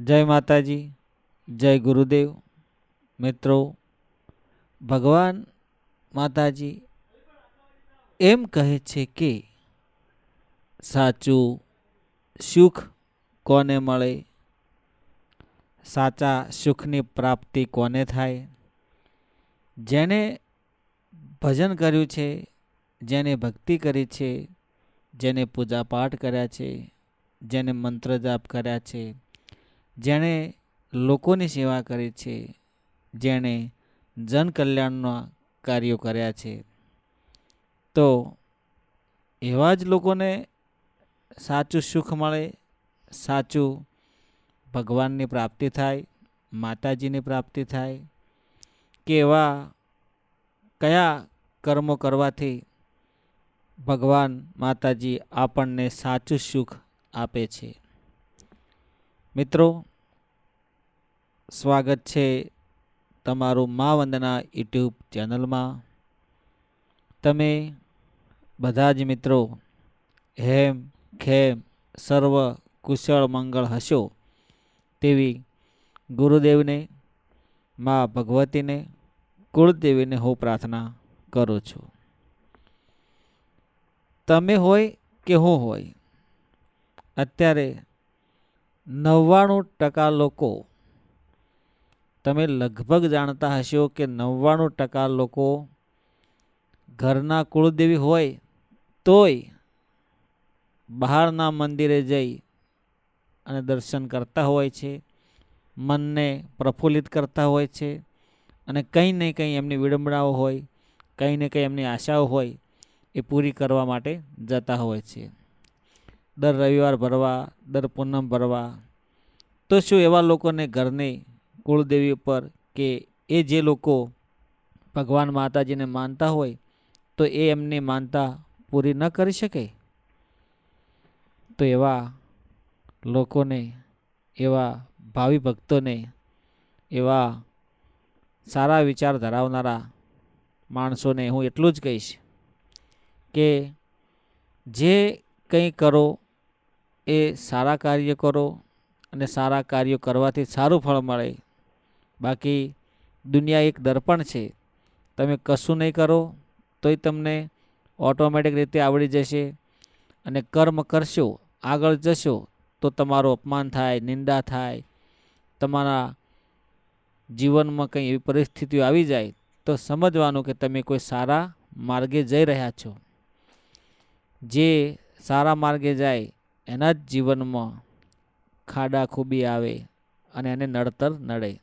જય માતાજી, જય ગુરુદેવ. મિત્રો, ભગવાન માતાજી એમ કહે છે કે સાચું સુખ કોને મળે? સાચા સુખની પ્રાપ્તિ કોને થાય? જેણે ભજન કર્યું છે જેને ભક્તિ કરી છે જેને પૂજાપાઠ કર્યા છે જેને મંત્ર જાપ કર્યા છે જેણે લોકોની સેવા કરી છે, જેણે જન કલ્યાણના કાર્યો કર્યા છે. તો એવા જ લોકોને સાચું સુખ મળે, સાચું ભગવાનની પ્રાપ્તિ થાય, માતાજીની પ્રાપ્તિ થાય, કે એવા કયા કર્મો કરવાથી ભગવાન માતાજી આપણને સાચું સુખ આપે છે. મિત્રો, સ્વાગત છે તમારું મા વંદના યુટ્યુબ ચેનલમાં. તમે બધા જ મિત્રો હેમ, ખેમ, સર્વ કુશળ મંગળ હશો તેવી ગુરુદેવને, મા ભગવતીને, કુળદેવીને હું પ્રાર્થના કરું છું. તમે હોય કે હું હોય, અત્યારે નવ્વાણું ટકા લોકો. તમે લગભગ જાણતા હશો કે નવ્વાણું ટકા લોકો ઘરના કુળદેવી હોય તોય બહારના મંદિરે જઈ અને દર્શન કરતા હોય છે, મનને પ્રફુલ્લિત કરતા હોય છે અને કંઈ ને કંઈ એમની વિડંબણાઓ હોય, કંઈ ને કંઈ એમની આશાઓ હોય એ પૂરી કરવા માટે જતા હોય છે. દર રવિવાર ભરવા, દર પૂનમ ભરવા. તો શું એવા લોકોને ઘરની કુળદેવી ઉપર કે એ જે લોકો ભગવાન માતાજીને માનતા હોય, તો એ એમની માનતા પૂરી ન કરી શકે? તો એવા લોકોને, એવા ભાવિ ભક્તોને, એવા સારા વિચાર ધરાવનારા માણસોને હું એટલું જ કહીશ કે જે કંઈ કરો એ સારા કાર્ય કરો અને સારા કાર્યો કરવાથી સારું ફળ મળે. બાકી દુનિયા એક દર્પણ છે. તમે કશું નહીં કરો, તોય તમને ઓટોમેટિક રીતે આવડી જશે અને કર્મ કરશો, આગળ જશો, તો તમારું અપમાન થાય, નિંદા થાય, તમારા જીવનમાં કંઈ એવી પરિસ્થિતિઓ આવી જાય, તો સમજવાનું કે તમે કોઈ સારા માર્ગે જઈ રહ્યા છો. જે સારા માર્ગે જાય એના જ જીવનમાં ખાડા ખૂબી આવે અને એને નડતર નડે.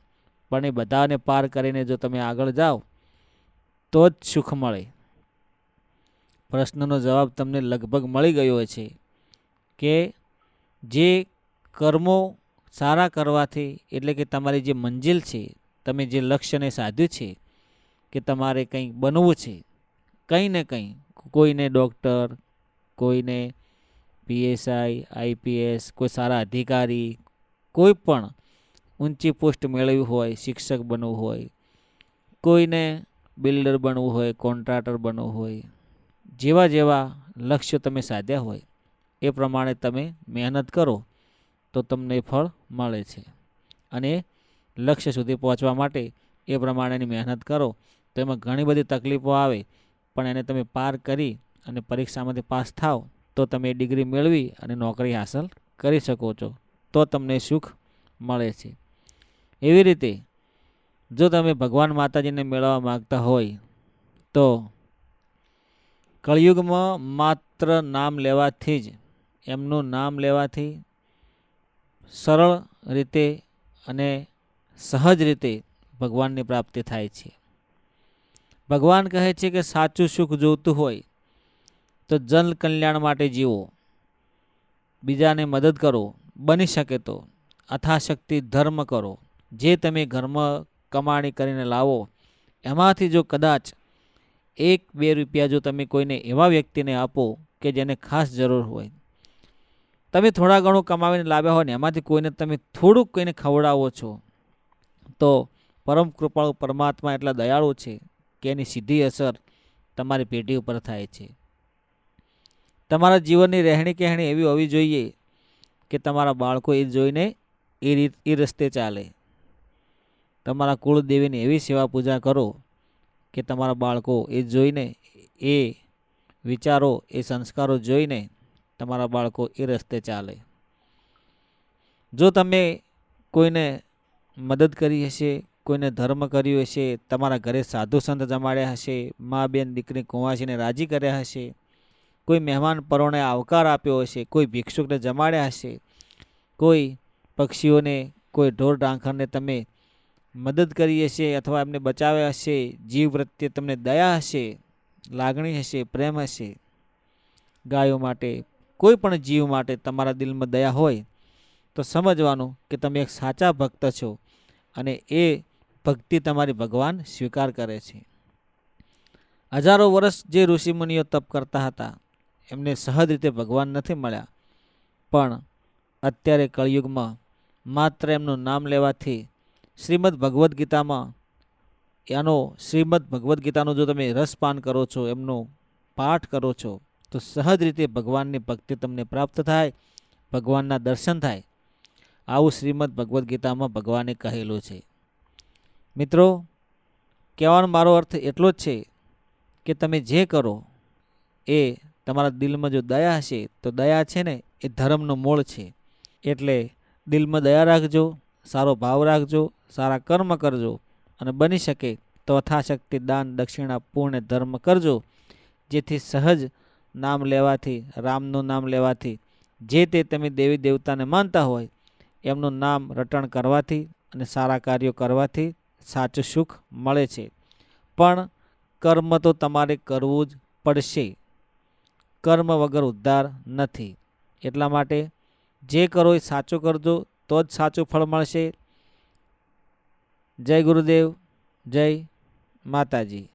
પણ એ બધાને પાર કરીને જો તમે આગળ જાઓ, તો જ સુખ મળે. પ્રશ્નનો જવાબ તમને લગભગ મળી ગયો છે કે જે કર્મો સારા કરવાથી, એટલે કે તમારી જે મંજિલ છે, તમે જે લક્ષ્યને સાધ્યું છે, કે તમારે કંઈક બનવું છે, કંઈ ને કંઈ કોઈને ડૉક્ટર, કોઈને પીએસઆઈ, આઈપીએસ, કોઈ સારા અધિકારી, કોઈ પણ ઊંચી પોસ્ટ મેળવી હોય, શિક્ષક બનવું હોય, કોઈને બિલ્ડર બનવું હોય, કોન્ટ્રાક્ટર બનવું હોય, જેવા જેવા લક્ષ્યો તમે સાધ્યા હોય, એ પ્રમાણે તમે મહેનત કરો, તો તમને ફળ મળે છે. અને લક્ષ્ય સુધી પહોંચવા માટે એ પ્રમાણેની મહેનત કરો. તો એમાં ઘણી બધી તકલીફો આવે, પણ એને તમે પાર કરી અને પરીક્ષામાંથી પાસ થાવ તો તમે ડિગ્રી મેળવી અને નોકરી હાંસલ કરી શકો છો. તો તમને સુખ મળે છે. એવી રીતે જો તમે ભગવાન માતાજીને મેળવવા માગતા હોય, તો કળિયુગમાં માત્ર નામ લેવાથી જ, એમનું નામ લેવાથી સરળ રીતે અને સહજ રીતે ભગવાનની પ્રાપ્તિ થાય છે. ભગવાન કહે છે કે સાચું સુખ જોતું હોય તો જન કલ્યાણ માટે જીવો. બીજાને મદદ કરો, બની શકે તો. અથાશક્તિ ધર્મ કરો. જે તમે ઘરમાં કમાણી કરીને લાવો, એમાંથી જો કદાચ એક બે રૂપિયા જો તમે કોઈને એવા વ્યક્તિને આપો કે જેને ખાસ જરૂર હોય. તમે થોડા ઘણું કમાવીને લાવ્યા હોય ને, એમાંથી કોઈને તમે થોડુંક કોઈને ખવડાવો છો, તો પરમ કૃપાળુ પરમાત્મા એટલા દયાળુ છે કે એની સીધી અસર તમારી પેઢી ઉપર થાય છે. તમારા જીવનની રહેણી કહેણી એવી હોવી જોઈએ કે તમારા બાળકો એ જોઈને એ રીત, એ રસ્તે ચાલે. તમારા કુળદેવીની એવી સેવા પૂજા કરો કે તમારા બાળકો એ જોઈને, એ વિચારો, એ સંસ્કારો જોઈને તમારા બાળકો એ રસ્તે ચાલે. જો તમે કોઈને મદદ કરી હશે, કોઈને ધર્મ કર્યું હશે, તમારા ઘરે સાધુ સંત જમાડ્યા હશે, મા બેન દીકરી કુંવાસીને રાજી કર્યા હશે કોઈ મહેમાન પરોણે આવકાર આપ્યો હશે, કોઈ ભિક્ષુકને જમાડ્યા હશે, કોઈ પક્ષીઓને કોઈ ઢોર ડાંખરને તમે મદદ કરી હશે અથવા એમને બચાવ્યા હશે, જીવ પ્રત્યે તમને દયા હશે, લાગણી હશે, પ્રેમ હશે, ગાયો માટે, કોઈ પણ જીવ માટે તમારા દિલમાં દયા હોય, તો સમજવાનું કે તમે એક સાચા ભક્ત છો અને એ ભક્તિ તમારી ભગવાન સ્વીકાર કરે છે. હજારો વર્ષ જે ઋષિમુનિઓ તપ કરતા હતા એમને સહજ રીતે ભગવાન નથી મળ્યા. પણ અત્યારે કળિયુગમાં માત્ર એમનું નામ લેવાથી શ્રીમદ ભગવદ્ ગીતામાં એનો શ્રીમદ ભગવદ્ ગીતાનો જો તમે રસપાન કરો છો, એમનો પાઠ કરો છો, તો સહજ રીતે ભગવાનની ભક્તિ તમને પ્રાપ્ત થાય, ભગવાનના દર્શન થાય. આવું શ્રીમદ ભગવદ્ ગીતામાં ભગવાને કહેલું છે. મિત્રો, કહેવાનો મારો અર્થ એટલો જ છે કે તમે જે કરો એ તમારા દિલમાં જો દયા હશે, તો દયા છે ને એ ધર્મનો મૂળ છે. એટલે દિલમાં દયા રાખજો, સારો ભાવ રાખજો, સારા કર્મ કરજો અને બની શકે તો યથાશક્તિ દાન, દક્ષિણા પૂર્ણ ધર્મ કરજો, જેથી સહજ નામ લેવાથી, રામનું નામ લેવાથી, જે તે તમે દેવી દેવતાને માનતા હોય, એમનું નામ રટણ કરવાથી અને સારા કાર્યો કરવાથી સાચું સુખ મળે છે. પણ કર્મ તો તમારે કરવું જ પડશે. કર્મ વગર ઉદ્ધાર નથી. એટલા માટે જે કરો એ સાચું કરજો, તો જ સાચું ફળ મળશે. જય ગુરુદેવ, જય માતાજી.